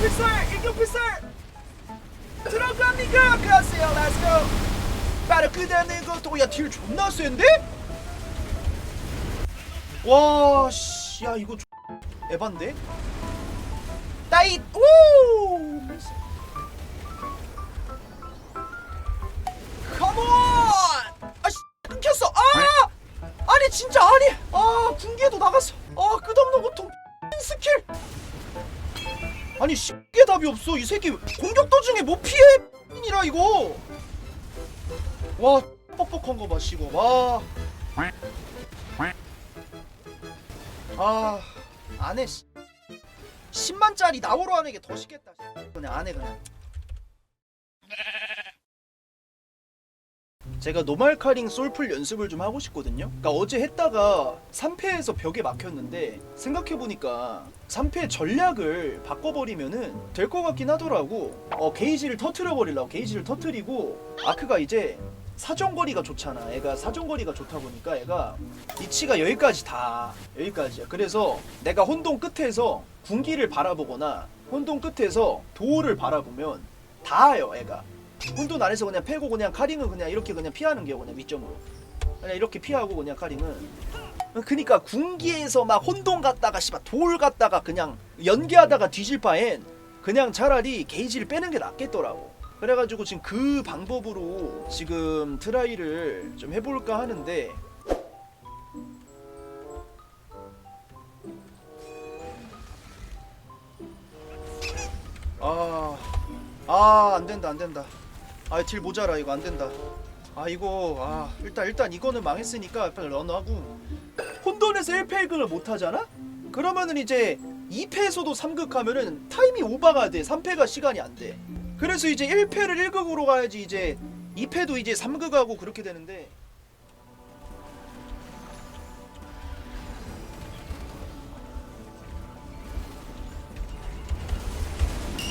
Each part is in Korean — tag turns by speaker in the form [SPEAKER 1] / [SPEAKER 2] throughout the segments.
[SPEAKER 1] 필살 일격 필살. 들어갑니까? 가세요. 렛츠고 바로 그다는 것도 야딜 존나 센데? 와 씨 야 이거 조... 에반데? 따잇! 오 아니 쉽게 답이 없어 이 새끼 공격 도중에 못 피해 이라 이거 와 뻑뻑한 거봐 씨고 와 아, 안 해. 씨. 10만짜리 나오러 하는 게 더 쉽겠다. 씨. 그냥 안 해, 그냥. 제가 노말 카링 솔풀 연습을 좀 하고 싶거든요. 그러니까 어제 했다가 3패에서 벽에 막혔는데 생각해보니까 3패 전략을 바꿔버리면은 될 것 같긴 하더라고. 어, 게이지를 터트려 버리려고 게이지를 터트리고 아크가 이제 사정거리가 좋잖아. 애가 사정거리가 좋다 보니까 애가 위치가 여기까지 다 여기까지야. 그래서 내가 혼동 끝에서 군기를 바라보거나 혼동 끝에서 도우를 바라보면 다요 애가. 혼돈 안에서 그냥 패고 그냥 카링은 그냥 이렇게 그냥 피하는 게요 그냥 밑점으로. 그냥 이렇게 피하고 그냥 카링은. 그니까 군기에서 막 혼돈 갔다가 씨발 돌 갔다가 그냥 연기하다가 뒤질 바엔 그냥 차라리 게이지를 빼는 게 낫겠더라고. 그래가지고 지금 그 방법으로 지금 트라이를 좀 해볼까 하는데. 아, 아, 안 된다, 안 된다. 아, 딜 모자라, 이거 안 된다. 아, 이거, 아, 일단, 일단 이거는 망했으니까 빨리 런하고. 혼돈에서 1패극을 못 하잖아? 그러면은 이제 2패에서도 3극 하면은 타임이 오버가 돼. 3패가 시간이 안 돼. 그래서 이제 1패를 1극으로 가야지 이제 2패도 이제 3극 하고 그렇게 되는데.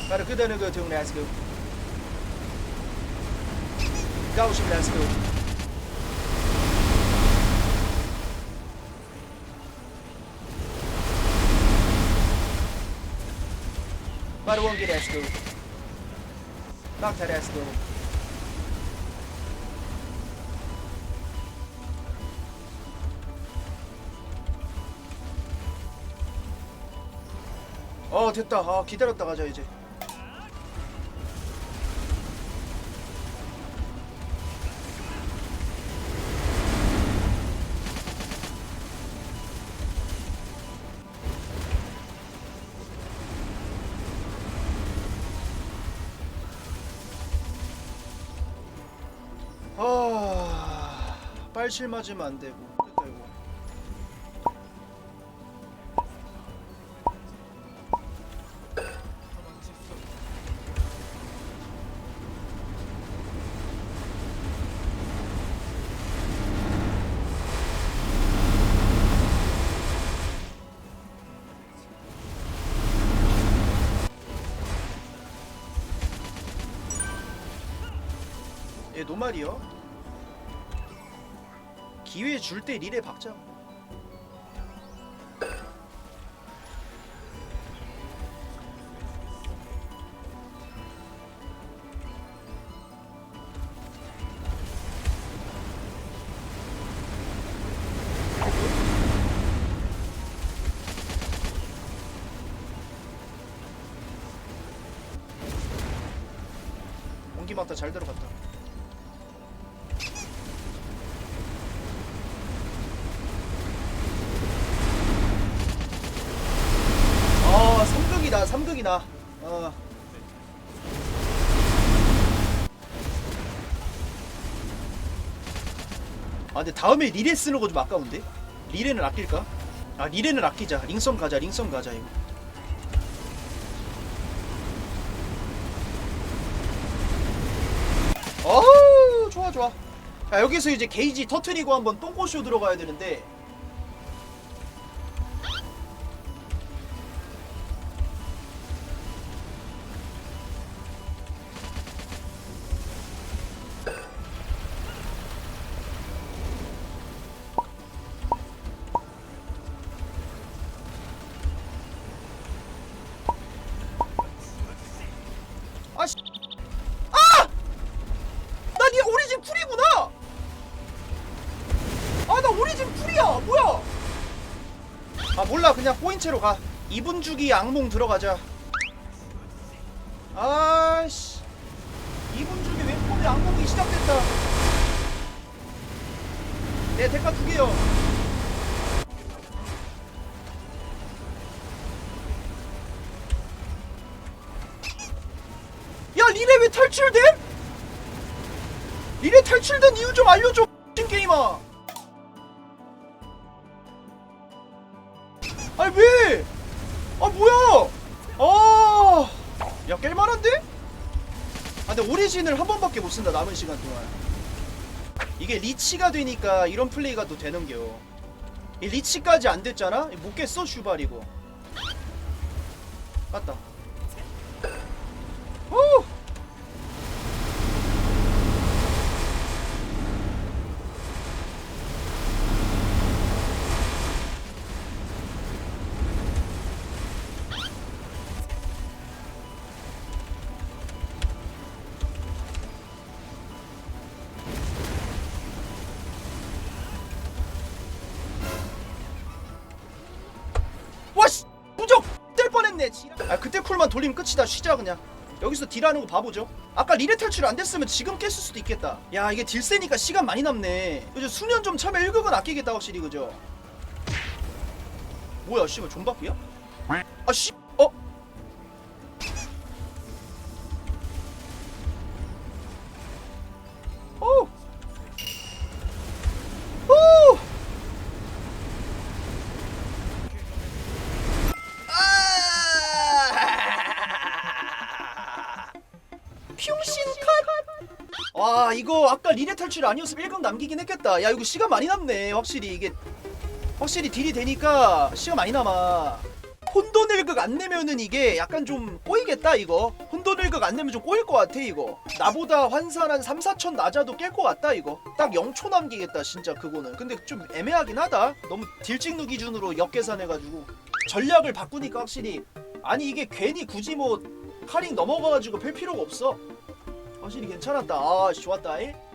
[SPEAKER 1] 바로 그대는 그 등, 렛츠고. 가오십 렛츠고. 바로 원기 렛츠고. 막타 렛츠고. 어 됐다. 아 기다렸다 가자 이제. 아 빨실 맞으면 안 되고 얘 노말이요. 기회 줄 때 릴에 박자. 온기 맞다 잘 들어갔다 3극이다, 3극이다. 어. 아, 근데 다음에 리레 쓰는 거 좀 아까운데? 리레는 아낄까? 아, 리레는 아끼자. 링선 가자, 링선 가자, 이거. 어우, 좋아, 좋아. 자, 여기서 이제 게이지 터트리고 한번 똥꼬쇼 들어가야 되는데, 가자 그냥 꼬인 채로 가. 2분 주기 악몽 들어가자. 아씨. 2분 주기 왼손에 악몽이 시작됐다. 네 대가 두 개요. 야 리레 왜 탈출됨? 리레 탈출된 이유 좀 알려줘 X 게임아 아니 왜? 아 뭐야? 아, 야 깰만한데? 아 근데 오리진을 한 번밖에 못 쓴다 남은 시간 동안. 이게 리치가 되니까 이런 플레이가 또 되는겨. 이 리치까지 안 됐잖아? 못 깼어 슈발이고. 맞다. 뗄 뻔했네 지랄. 아 그때 쿨만 돌리면 끝이다. 쉬자 그냥. 여기서 딜하는 거 봐보죠. 아까 리레 탈출 안 됐으면 지금 깼을 수도 있겠다. 야 이게 딜 세니까 시간 많이 남네. 그죠? 수년 좀 참여 1극은 아끼겠다 확실히 그죠? 뭐야 씨발 존박이야? 아씨 와 이거 아까 리레 탈출 아니었으면 1강 남기긴 했겠다. 야 이거 시간 많이 남네. 확실히 이게 확실히 딜이 되니까 시간 많이 남아. 혼돈 1극 안 내면은 이게 약간 좀 꼬이겠다 이거. 혼돈 1극 안 내면 좀 꼬일 것 같아 이거. 나보다 환산 한 3, 4천 낮아도 깰 것 같다 이거. 딱 0초 남기겠다 진짜 그거는. 근데 좀 애매하긴 하다. 너무 딜 찍는 기준으로 역계산해가지고. 전략을 바꾸니까 확실히. 아니 이게 괜히 굳이 뭐 카링 넘어가가지고 펼 필요가 없어 확실히 괜찮았다 아 좋았다 이.